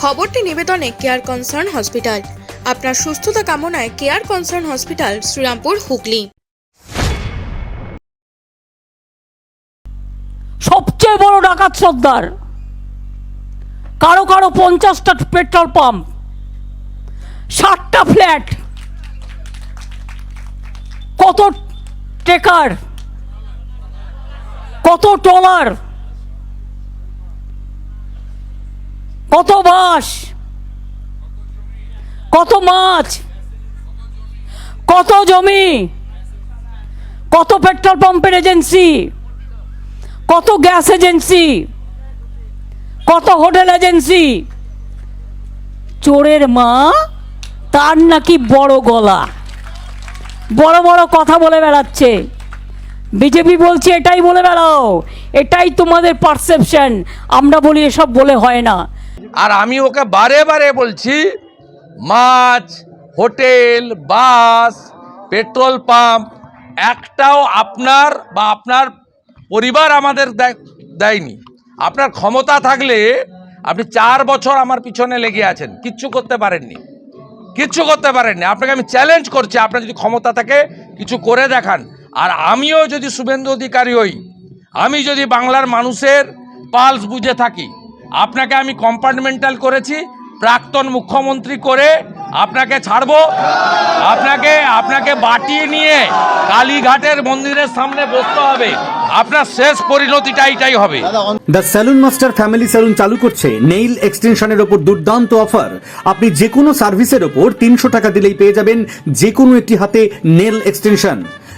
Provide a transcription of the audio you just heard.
খবরটি নিবেদনে care concern hospital আপনার সুস্থতা কামনায় care concern hospital Serampore, Hooghly. সবচেয়ে বড় ডাকাত সর্দার। কারও কারও পঞ্চাশটা পেট্রোল পাম্প, ষাটটা ফ্ল্যাট, কত টেকার, কত ট্রলার কত বাস কত মাছ? কত জমি? কত পেট্রোল পাম্পের এজেন্সি? কত গ্যাস এজেন্সি? কত হোটেল এজেন্সি? চোরের মা, তার নাকি বড় গলা। বড় বড় কথা বলে বেড়াচ্ছে। বিজেপি বলছে, এটাই বলে বেড়াও। এটাই তোমাদের পারসেপশন আমরা বলি, এসব বলে হয় না। আর আমি ওকে বারে বারে বলছি, মাছ, হোটেল, বাস, পেট্রোল পাম্প, একটাও আপনার বা আপনার পরিবার আমাদের দেয়- দেয়নি। আপনার ক্ষমতা থাকলে আপনি চার বছর আমার পিছনে লেগে আছেন, কিচ্ছু করতে পারেননি। কিচ্ছু করতে পারেননি। আপনাকে আমি চ্যালেঞ্জ করছি, আপনার যদি ক্ষমতা থাকে, কিছু করে দেখান। আর আমিও যদি শুভেন্দু অধিকারী হই, আমি যদি বাংলার মানুষের পালস বুঝে থাকি আপনাকে আমি কম্পার্টমেন্টাল করেছি, প্রাক্তন মুখ্যমন্ত্রী করে আপনাকে ছাড়বো। আপনাকে আপনাকে বাটিয়ে নিয়ে কালীঘাটের মন্দিরের সামনে বসতে হবে। আপনার শেষ পরিণতিটা এইটাই হবে। The salon master family salon চালু করছে নেইল এক্সটেনশনের ওপর দুর্দান্ত অফার আপনি যে কোনো সার্ভিসের ওপর তিনশো টাকা দিলেই পেয়ে যাবেন যে কোনো একটি হাতে নেল এক্সটেনশন